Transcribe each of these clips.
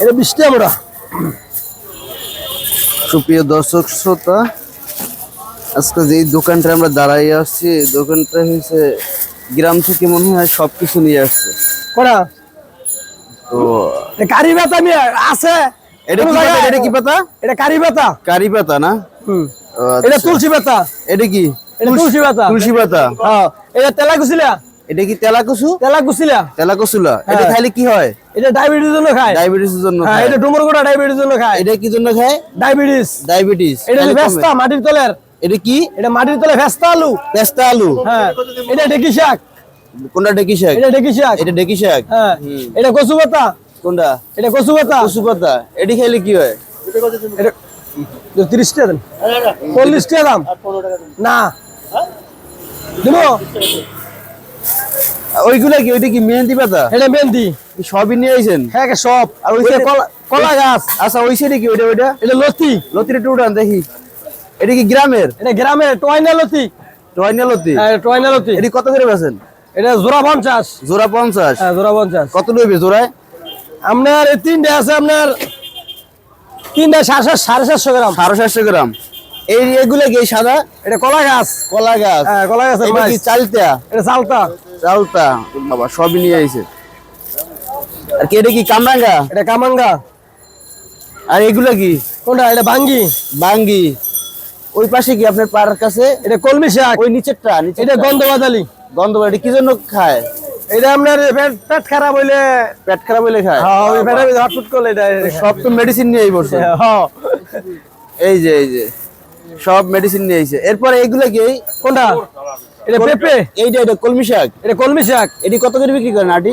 এটা বৃষ্টি আমরা সুপ্রিয় দর্শক শ্রোতা আজকে যে দোকানটা আমরা দাঁড়াই আসছি দোকানটা হচ্ছে গ্রাম থেকে মনে হয় সবকিছু নিয়ে আসছে। কোনা তো কারি পাতা আছে। এটা কি পাতা? এটা কি পাতা? এটা কারি পাতা। কারি পাতা না? হুম। এটা আচ্ছা। তুলসী পাতা। এটা কি? এটা তুলসী পাতা। তুলসী পাতা। হ্যাঁ। এটা তেলা কুচিলা এটা কি তেলাকুসু তেলা কুচিলা তেলাকুসুলা এটা হ্যাঁ। খাইলে কি হয়? এটা ডায়াবেটিস জন্য খায়। ডায়াবেটিসের জন্য হ্যাঁ খায়। এটা ডুমুর গোটা ডায়াবেটিস জন্য খায়। এটা কি জন্য খায়? ডায়াবেটিস ডায়াবেটিস এটা ভেস্তা মাটির তলের। এটা কি? এটা মাটির তলে ভেস্তা আলু। পেস্তা আলু। হ্যাঁ এটা ডেকি শাক। কোনটা ডেকি শাক? এটা ডেকি শাক। এটা ডেকি শাক? হ্যাঁ এটা কচু পাতা। কোনটা? এটা কচু পাতা। কচু পাতা। এটি খাইলে কি হয়? এটা তিরিশ টাকা দাম। চল্লিশ টাকা দাম না। দিব? ওইগুলা কি ওইটা কি মেহেন্দি পাতা? এটা মেহেন্দি। সবই নিয়ে আইছেন? হ্যাঁ সব। আর ওই কলা গাছ। আচ্ছা ওই সাইডে কি ওইটা ওইটা? এটা লতি। লতির একটু উঠান দেখি। এটা কি গ্রামের? এটা গ্রামে টয়না লতি। টয়না লতি। হ্যাঁ টয়না লতি। এটি কত করে বেছেন এটা জোড়া পঞ্চাশ। জোড়া পঞ্চাশ। হ্যাঁ জোড়া পঞ্চাশ। কত লইবে জোড়ায়? আপনার এই তিনটে আছে আপনার তিনটে সাড়ে সাতশো গ্রাম। সাড়ে সাতশো গ্রাম। এই এগুলা কি সাদা? এটা কলা গাছ। কলা গাছ। হ্যাঁ কলা গাছের এটা কি চালতা? এটা চালতা। চালতা। বাবা সবই নিয়ে আইছে। আর কি এটা কি কামরাঙ্গা? এটা কামাঙ্গা। আর এগুলা কি? কোনটা? এটা ভাঙ্গি বাঙ্গি। ওই পাশে কি আপনার পাড়ার কাছে? এটা কলমি শাক। ওই নিচেরটা এটা নিচেরটা। গন্ধ বাদালি গন্ধ এটা কি জন্য খায়? এটা আপনার পেট পেট খারাপ হইলে পেট খারাপ হইলে খায়? হ্যাঁ ওই ভিতরে করলে এটা সব তো মেডিসিন নিয়েই পড়ছে হ্যাঁ। এই যে এই যে। সব মেডিসিন নিয়ে আইছে। এরপরে এইগুলা কি কোনটা? এটা পেঁপে। এইটা এটা কলমি শাক। এটা কলমি শাক। এটি কত করে বিক্রি করেন আটি?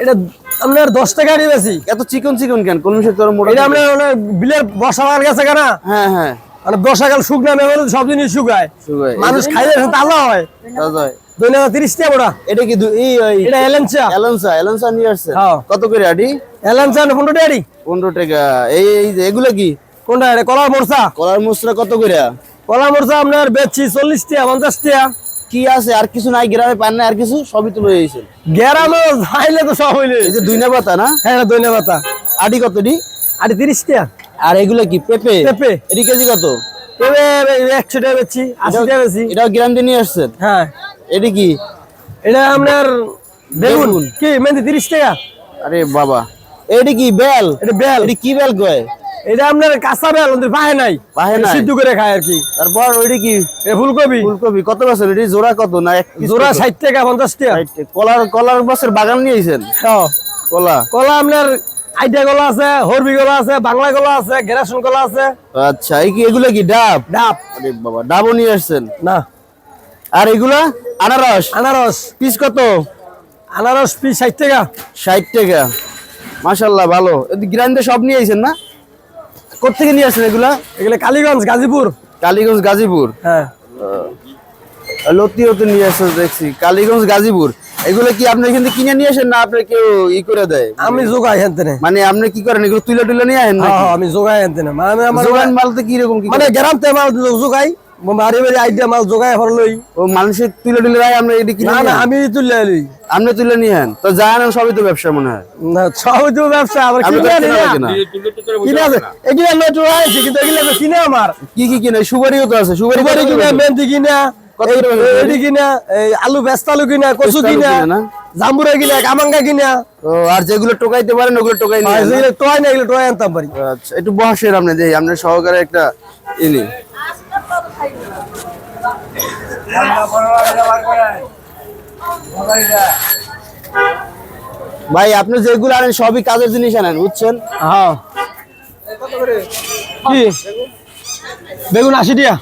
এটা আপনার দশ টাকা দিয়ে বেশি। এত চিকন চিকন কেন? কলমি শাক তোর মোটা এটা ওখানে বিলের বর্ষাকাল গেছে কেনা? হ্যাঁ হ্যাঁ। মানে বর্ষাকাল শুকনা সব জিনিস শুকায়। মানুষ খাইলে তাজা হয়। দাদা দৈনিক তিরিশ টাকা বড়া। এটা কি দু- এই ওই এটা এলেনচা। এলনসা এলনসা নিয়ে আসছে। হ্যাঁ। কত করে আটি? পনেরো টাকা পনেরো টাকা। এই এই এগুলা কি? কোনটা এটা? কলার মোরসা কলার মশলা কত করে কলা মোরসা আপনার বেচছি চল্লিশ টাকা পঞ্চাশ টাকা কি আছে? আর কিছু নাই গ্রামে পান না আর কিছু? সবই তো লয়ে আইছেন গেরামে খাইলে তো সব হইলে। এই যে দুই না পাতা না? হ্যাঁ দৈনিক পাতা। আটি কত ডি আর তিরিশ টাকা আর এগুলা কি পেঁপে? পেঁপে। এটি কেজি কত? এবার একশো টাকা বেচছি আশি টাকা বেচি এটাও গ্রাম দিয়ে নিয়ে আসছেন? হ্যাঁ। এটি কি? এটা আপনার বেগুন। কি মেহেন্দি তিরিশ টাকা আরে বাবা। এটি কি বেল? এটা বেল। এটি কি বেল কয়? এটা আপনার কাঁচা বেল পাহে নাই। পাহে নাই। সিদ্ধ করে খায় আর কি। তারপর ওইটি কি? ফুলকপি। ফুলকপি। কত বছর? এটি জোড়া কত না জোড়া ষাট টাকা পঞ্চাশ টাকা। কলার কলার বছর বাগান নিয়ে আইছেন? হ্যাঁ। কলা? কলা আপনার আইডিয়া কলা আছে হরবি কলা আছে বাংলা কলা আছে গেরাসন কলা আছে। আচ্ছা এই কি এগুলা কি ডাব? ডাব। আরে বাবা ডাবও নিয়ে আসছেন? না। আর এগুলা? আনারস? আনারস। পিস কত? আনারস পিস ষাট টাকা। ষাট টাকা। মাশাল্লাহ ভালো। গ্রাইন্ডে সব নিয়ে আইছেন না? কোথেকে নিয়ে আসেন এগুলা? এগুলো কালীগঞ্জ গাজীপুর? কালীগঞ্জ গাজীপুর। হ্যাঁ। লতিও তো নিয়ে আসছে দেখছি। কালীগঞ্জ গাজীপুর। এগুলো কি আপনি এখান থেকে কিনে নিয়ে আসেন না আপনি কেউ ই করে দেয়? আমি যোগাই হেনতে না মানে আপনি কি করেন এগুলো তুলে টুলে নিয়ে আসেন হ্যাঁ, হ্যাঁ, আমি যোগাই হেনতে না মানে আমার জোগান মাল তো কি মানে গ্রাম থেকে মাল যোগাই বাড়ি বাড়ি আইডিয়া মাল যোগাই হর লই ও মানুষের তুলে তুলে রায় আমরা এটি কিনে না না আমি তুলে লই আপনি তুলে নিয়ে আন। তো জানেন সবই তো ব্যবসা মনে হয়। না সবই তো ব্যবসা আবার কিনে আনি না। কিনে। আছে এগুলো আইছি কিন্তু এগুলো কিনে আমার। কি কি কিনে? সুপারিও তো আছে সুপারি কিনা করে? মেহেন্দি কিনা? এডি কিনা এই আলু ব্যস্ত আলু কিনা কচু আলু কিনা জাম্বুরা কিনা কামাঙ্গা কিনা। ও আর যেগুলো টোকাইতে পারেন ওগুলো টোকাই না? টোয়াই না এগুলো টোয়াই আনতাম পারি। আচ্ছা একটু বসেন আপনি দেখি আপনার সহকারে একটা ইনি ভাই আপনি যেগুলো আনেন সবই কাজের জিনিস আনেন বুঝছেন? হ্যাঁ। কি? বেগুন আশি টিয়া